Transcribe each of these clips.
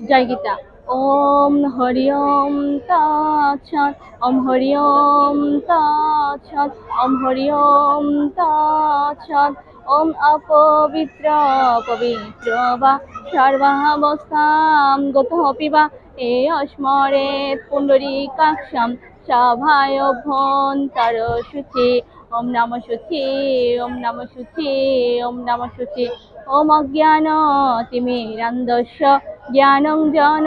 জয় গীতা ওম হরি ওম তৎসৎ ওম হরি ওম তৎসৎ ওম হরি ওম তৎসৎ ওম অপবিত্র পবিত্র বা সর্বাবস্থাম গতোপি বা। এ অস্মরেত পুণ্ডরীকাক্ষম, সভায় অভ্যন্তর শুচি ওম নম শুচি ওম নম শুচি ওম নম শুচি ওম অজ্ঞান তিমি তিমিরান্দস্য জ্ঞানং জন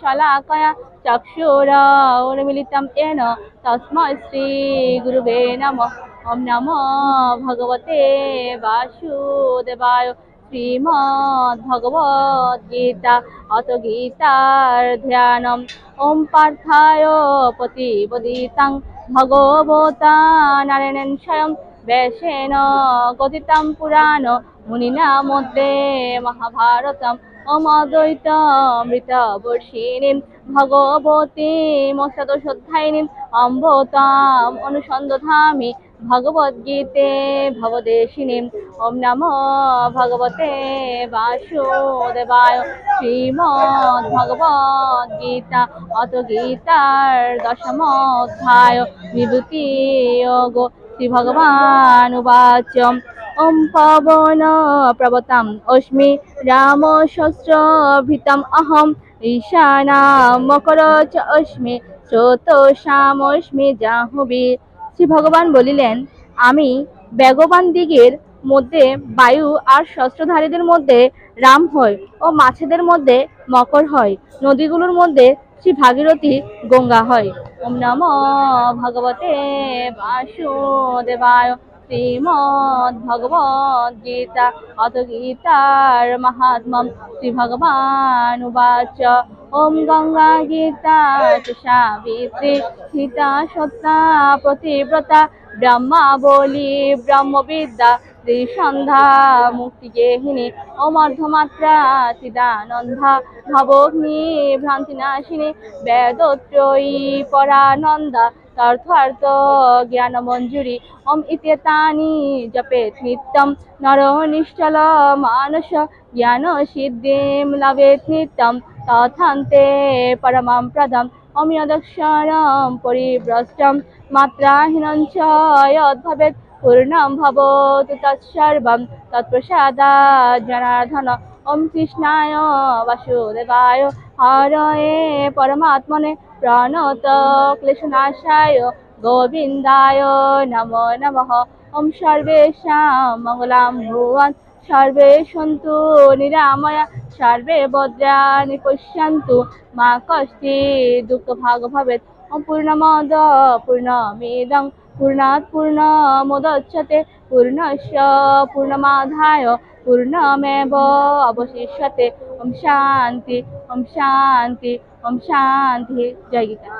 শলাকয়া চক্ষুর উন্মিলিতম তেন তস্মৈ শ্রী গুরুবে নম। ওম নম ভগবতে বাসুদেবায় শ্রীমদ ভগবত গীতা অত গীতার ধ্যানম ওম পার্থায় পতিবদিতাং ভগবতা স্বয়ং বেশেন কথিতাম পুরাণ মুনিনা মধ্যে মহাভারতম অমদ্বৈতমৃতবর্ষিণীম ভগবতী অষ্টাদশোধ্যায়িনীম অম্বতাম অনুসন্দধামি ভগবদ্গীতে ভবদেশিনীম ওম নমো ভগবতে বাসুদেবায় শ্রীমদ্ ভগবদ গীতা অত গীতার দশম অধ্যায় বিভূতি যোগ শ্রী ভগবান উবাচ ওম পবন প্রবতাম অস্মি রাম শস্ত্রভৃতম অহম ঈশানা চ অস্মি স্রোতসামস্মি জাহ্নবী শ্রী ভগবান বলিলেন, আমি বেগবান দিগের মধ্যে বায়ু আর শস্ত্রধারীদের মধ্যে রাম হয় ও মাছেদের মধ্যে মকর হয় নদীগুলোর মধ্যে শ্রী ভাগীরথী গঙ্গা হয় ওম নম ভগবতে বাসুদেবায় শ্রীমদ্ ভগবত গীতা অত গীতার মাহাত্ম্যম। শ্রী ভগবান উবাচ ওম গঙ্গা গীতা সাবিত্রী সীতা সত্তা প্রতিব্রতা ব্রহ্মা বলি ব্রহ্মবিদ্যা ত্রিসন্ধ্যা মুক্তিগেহিনী ওম অর্ধমাত্রা চিদানন্দা ভবগ্নি ভ্রান্তিনাশিনী বেদত্রয়ী পরানন্দা তর্থার্থ জ্ঞান মঞ্জুরি ওম ইত্যেতানি জপেত নিত্যম নর নিশ্চল মানস জ্ঞান সিদ্ধিম লভেত নিত্যম তথান্তে পরমাম প্রদম ওম যদক্ষরম পরিভ্রষ্টম, মাত্রাহীনং চ যদ্ভবেৎ পূর্ণম ভবতু তৎসর্বম তৎপ্রসাদাৎ জনার্দন। ওম কৃষ্ণায় বাসুদেবায় হরয়ে পরমাত্মনে প্রণত ক্লেশনাশায় গোবিন্দায় নমো নমঃ। ওম সর্বেষাং মঙ্গলাং ভুবন। সর্বে সন্তু নিরাময়া, সর্বে ভদ্রাণি পশ্যন্তু। মা কষ্টি দুঃখ ভাগ ভবেত পূর্ণমদ পূর্ণমিদং পূর্ণাৎ পূর্ণমুদচ্যতে পূর্ণস্য পূর্ণমাধায়, পূর্ণমেব অবশিষ্যতে। ওম শান্তি ওম শান্তি ওম শান্তি। জয় গীতা।